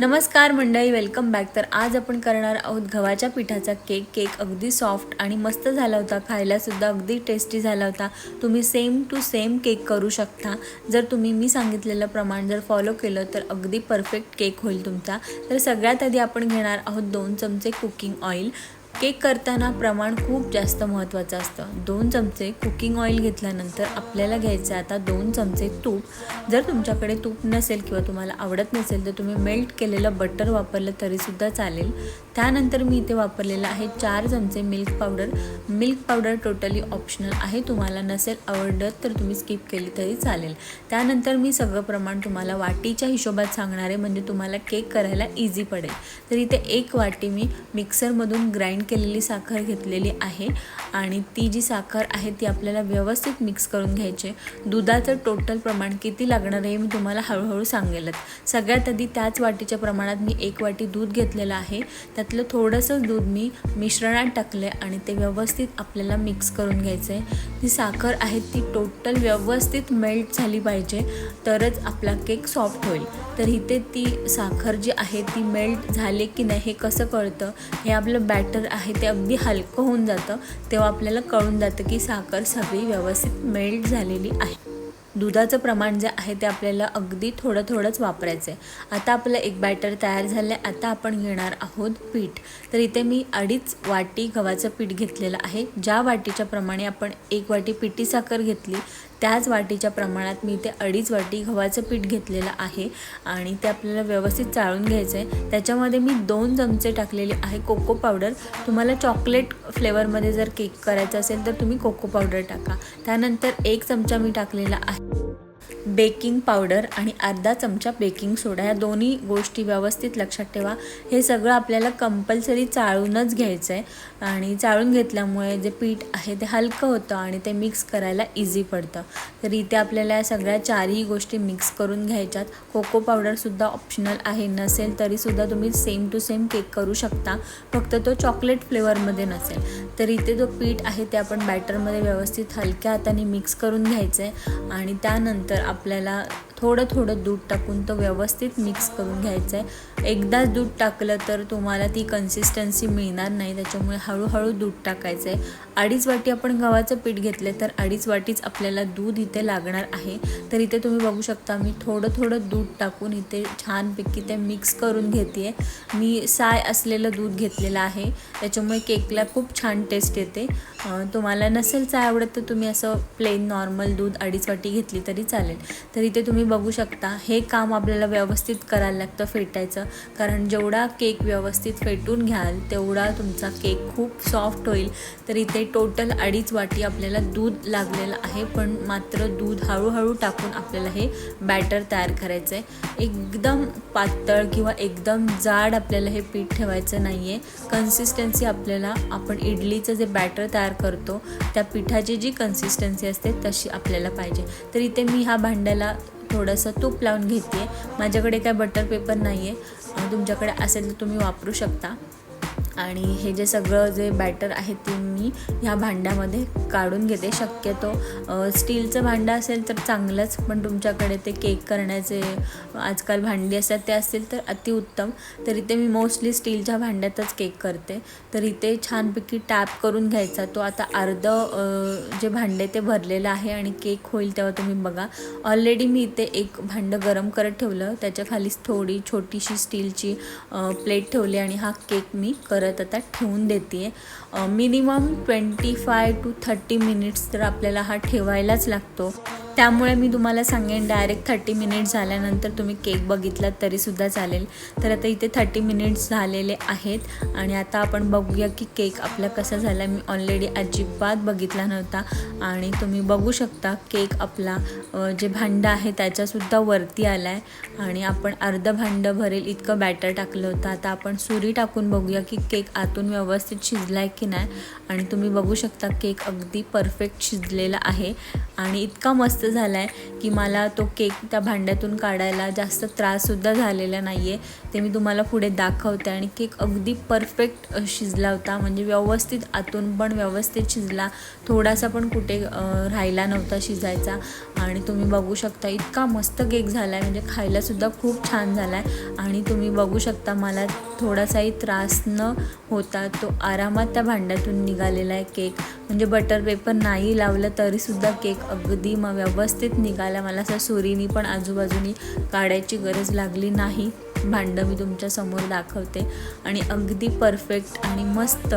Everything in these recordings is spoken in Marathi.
नमस्कार मंडळी वेलकम बॅक तर आज आपण करणार आहोत गव्हाच्या पिठाचा केक केक अगदी सॉफ्ट आणि मस्त झाला होता. खायलासुद्धा अगदी टेस्टी झाला होता. तुम्ही सेम टू सेम केक करू शकता. जर तुम्ही मी सांगितलेलं प्रमाण जर फॉलो केलं तर अगदी परफेक्ट केक होईल तुमचा. तर सगळ्यात आधी आपण घेणार आहोत दोन चमचे कुकिंग ऑइल केक करताना प्रमाण खूप जास्त महत्त्वाचं असतं. दोन चमचे कुकिंग ऑइल घेतल्यानंतर आपल्याला घ्यायचं आता दोन चमचे तूप. जर तुमच्याकडे तूप नसेल किंवा तुम्हाला आवडत नसेल तर तुम्ही मेल्ट केलेलं बटर वापरलं तरीसुद्धा चालेल. त्यानंतर मी इथे वापरलेलं आहे चार चमचे milk powder. Milk powder totally optional आहे. तुम्हाला नसेल आवडत तर तुम्ही स्किप केली तरी चालेल. त्यानंतर मी सगळं प्रमाण तुम्हाला वाटीच्या हिशोबात सांगणार आहे म्हणजे तुम्हाला केक करायला इझी पडेल. तर इथे एक वाटी मी मिक्सरमधून ग्राइंड केलेली साखर घेतलेली आहे आणि ती जी साखर आहे ती आपल्याला व्यवस्थित मिक्स करून घ्यायची. दुधाचं टोटल प्रमाण किती लागणार आहे मी तुम्हाला हळूहळू सांगेलच. सगळ्यात आधी त्याच वाटीच्या प्रमाणात मी एक वाटी दूध घेतलेलं आहे. त्यातलं थोडंसं दूध मी मिश्रणात टाकले आणि ते व्यवस्थित आपल्याला मिक्स करून घ्यायचं आहे ती साखर आहे ती टोटल व्यवस्थित मेल्ट झाली पाहिजे तरच आपला केक सॉफ्ट होईल. तर इथे ती साखर जी आहे ती मेल्ट झाले की नाही हे कसं कळतं? हे आपलं बॅटर आहे ते अगदी हलकं होऊन जातं. तेव्हा आपल्याला कळून जातं की साखर सगळी व्यवस्थित मेल्ट झालेली आहे. दुधाचं प्रमाण जे आहे ते आपल्याला अगदी थोडं थोडंच वापरायचं आहे आता आपलं एक बॅटर तयार झालं आहे आता आपण घेणार आहोत पीठ. तर इथे मी अडीच वाटी गव्हाचं पीठ घेतलेलं आहे. ज्या वाटीच्या प्रमाणे आपण एक वाटी पिठी साखर घेतली त्याच वाटीच्या प्रमाणात मी ते अडीच वाटी गव्हाचं पीठ घेतलेलं आहे आणि ते आपल्याला व्यवस्थित चाळून घ्यायचं आहे त्याच्यामध्ये मी दोन चमचे टाकलेले आहे कोको पावडर. तुम्हाला चॉकलेट फ्लेवरमध्ये जर केक करायचा असेल तर तुम्ही कोको पावडर टाका. त्यानंतर एक चमचा मी टाकलेला आहे. बेकिंग पावडर आणि अर्धा चमचा बेकिंग सोडा या दोन्ही गोष्टी व्यवस्थित लक्षात ठेवा. हे सगळं आपल्याला कंपल्सरी चाळूनच घ्यायचं आहे आणि चाळून घेतल्यामुळे जे पीठ आहे ते हलकं होतं आणि ते मिक्स करायला इझी पडतं. तर इथे आपल्याला या सगळ्या चारही गोष्टी मिक्स करून घ्यायच्यात. कोको पावडरसुद्धा ऑप्शनल आहे नसेल तरीसुद्धा तुम्ही सेम टू सेम केक करू शकता. फक्त तो चॉकलेट फ्लेवरमध्ये नसेल. तर इथे जो पीठ आहे ते आपण बॅटरमध्ये व्यवस्थित हलक्या हाताने मिक्स करून घ्यायचं आहे आणि त्यानंतर आप आपल्याला थोडं थोडं दूध टाकून तो व्यवस्थित मिक्स करून घ्यायचं आहे एकदाच दूध टाकलं तर तुम्हाला ती कन्सिस्टन्सी मिळणार नाही त्याच्यामुळे हळूहळू दूध टाकायचं आहे अडीच वाटी आपण गव्हाचं पीठ घेतले तर अडीच वाटीच आपल्याला दूध इथे लागणार आहे. तर इथे तुम्ही बघू शकता मी थोडं थोडं दूध टाकून इथे छानपैकी ते मिक्स करून घेते आहे मी साय असलेलं दूध घेतलेलं आहे त्याच्यामुळे केकला खूप छान टेस्ट येते. तुम्हाला नसेल चाय आवडत तर तुम्ही असं प्लेन नॉर्मल दूध अडीच वाटी घेतली तरी चालेल. तर इथे तुम्ही बघू शकता हे काम आपल्याला व्यवस्थित करायला लागतं फेटायचं. कारण जेवढा केक व्यवस्थित फेटून घ्याल तेवढा तुमचा केक खूप सॉफ्ट होईल. तर इथे टोटल अडीच वाटी आपल्याला दूध लागलेलं आहे पण मात्र दूध हळूहळू टाकून आपल्याला हे बॅटर तयार करायचं आहे एकदम पातळ किंवा एकदम जाड आपल्याला हे पीठ ठेवायचं नाही आहे कन्सिस्टन्सी आपल्याला आपण इडलीचं जे बॅटर तयार करतो त्या पिठाची जी कन्सिस्टन्सी असते तशी आपल्याला पाहिजे. तर इथे मी ह्या भांड्याला थोडंसं तूप लावून घेते. माझ्याकडे काय बटर पेपर नाही आहे तुमच्याकडे असेल तर तुम्ही वापरू शकता. आणि हे जे सगळं जे बॅटर आहे ते मी ह्या भांड्यामध्ये काढून घेते. शक्यतो स्टीलचं भांडं असेल तर चांगलंच पण तुमच्याकडे ते केक करण्याचे आजकाल भांडी असतात ते असतील तर अतिउत्तम. तर इथे मी मोस्टली स्टीलच्या भांड्यातच केक करते. तर इथे छानपैकी टॅप करून घ्यायचा. तो आता अर्ध जे भांडे ते भरलेलं आहे आणि केक होईल तेव्हा तुम्ही बघा. ऑलरेडी मी इथे एक भांडं गरम करत ठेवलं. त्याच्याखाली थोडी छोटीशी स्टीलची प्लेट ठेवली आणि हा केक मी करत आता ठेवून देते minimum twenty five to thirty minutes तर आपल्याला हा ठेवायलाच लागतो. त्यामुळे मी तुम्हाला सांगेन डायरेक्ट थर्टी मिनिट्स झाल्यानंतर तुम्ही केक बघितलात तरीसुद्धा चालेल. तर आता इथे थर्टी मिनिट्स झालेले आहेत आणि आता आपण बघूया की केक आपला कसा झाला. मी ऑलरेडी अजिबात बघितला नव्हता आणि तुम्ही बघू शकता केक आपला जे भांडं आहे त्याच्यासुद्धा वरती आला आहे आणि आपण अर्धं भांडं भरेल इतकं बॅटर टाकलं होतं. आता आपण सुरी टाकून बघूया की केक आतून व्यवस्थित शिजला आहे की नाही. आणि तुम्ही बघू शकता केक अगदी परफेक्ट शिजलेला आहे. आणि इतका मस्त झाला आहे की मला तो केक त्या भांड्यातून काढायला जास्त त्राससुद्धा झालेला नाही आहे ते मी तुम्हाला पुढे दाखवते. आणि केक अगदी परफेक्ट शिजला होता. म्हणजे व्यवस्थित आतून पण व्यवस्थित शिजला. थोडासा पण कुठे राहिला नव्हता शिजायचा. आणि तुम्ही बघू शकता इतका मस्त केक झाला आहे म्हणजे खायलासुद्धा खूप छान झाला आहे आणि तुम्ही बघू शकता मला थोडासाही त्रास न होता तो आरामात त्या भांड्यातून निघालेला आहे केक. म्हणजे बटर पेपर नाही लावलं तरीसुद्धा केक अगदी मग व्यवस्थित निघाला मला असं सुरीनी पण आजूबाजूनी काढायची गरज लागली नाही. भांडं मी तुमच्यासमोर दाखवते. आणि अगदी परफेक्ट आणि मस्त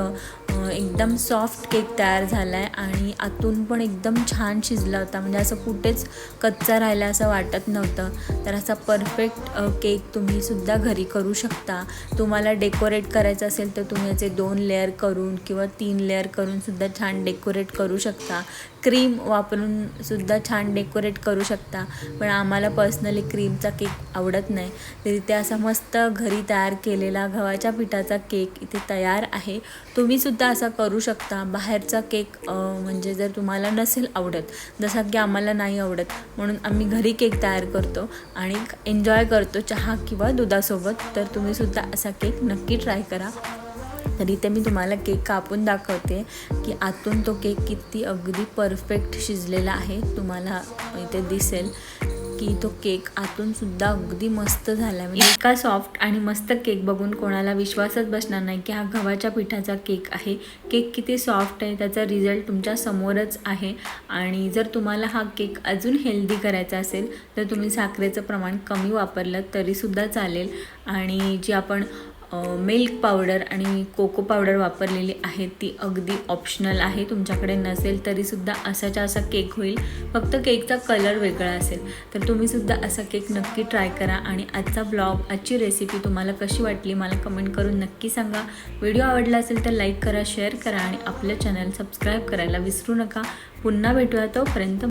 एकदम सॉफ्ट केक तयार झाला आहे आणि आतून पण एकदम छान शिजला होता. म्हणजे असं कुठेच कच्चा राहिला असं वाटत नव्हतं. तर असा परफेक्ट केक तुम्ही सुद्धा घरी करू शकता. तुम्हाला डेकोरेट करायचं असेल तर तुम्ही याचे दोन लेअर करून किंवा तीन लेअर करून सुद्धा छान डेकोरेट करू शकता. क्रीम वापरून सुद्धा छान डेकोरेट करू शकता. पण आम्हाला पर्सनली क्रीमचा केक आवडत नाही. तर इथे असा मस्त घरी तयार केलेला गव्हाच्या पिठाचा केक इथे तयार आहे. तुम्ही सुद्धा असा करू शकता. बाहेरचा केक म्हणजे जर तुम्हाला नसेल आवडत जसा की आम्हाला नाही आवडत म्हणून आम्ही घरी केक तयार करतो आणि एन्जॉय करतो चहा किंवा दुधासोबत. तर तुम्ही सुद्धा असा केक नक्की ट्राय करा. तर इथे मी तुम्हाला केक कापून दाखवते की आतून तो केक किती अगदी परफेक्ट शिजलेला आहे. तुम्हाला इथे दिसेल. की तो केक आतून सुद्धा अगदी मस्त झाला म्हणजे इतका सॉफ्ट आणि मस्त केक बघून कोणाला विश्वासच बसणार नाही की हा गव्हाच्या पिठाचा केक आहे. केक किती सॉफ्ट आहे त्याचा रिझल्ट तुमच्या समोरच आहे. आणि जर तुम्हाला हा केक अजून हेल्दी करायचा असेल तर तुम्ही साखरेचं प्रमाण कमी वापरलं तरीसुद्धा चालेल. आणि जी आपण मिल्क पावडर आणि कोको पावडर वापरलेली आहे ती अगदी ऑप्शनल आहे. तुमच्याकडे नसेल तरीसुद्धा असाच्या असा केक होईल. फक्त केकचा कलर वेगळा असेल. तर तुम्हीसुद्धा असा केक नक्की ट्राय करा आणि आजचा ब्लॉग आजची रेसिपी तुम्हाला कशी वाटली मला कमेंट करून नक्की सांगा. व्हिडिओ आवडला असेल तर लाईक करा शेअर करा आणि आपलं चॅनल सबस्क्राईब करायला विसरू नका. पुन्हा भेटूया तोपर्यंत.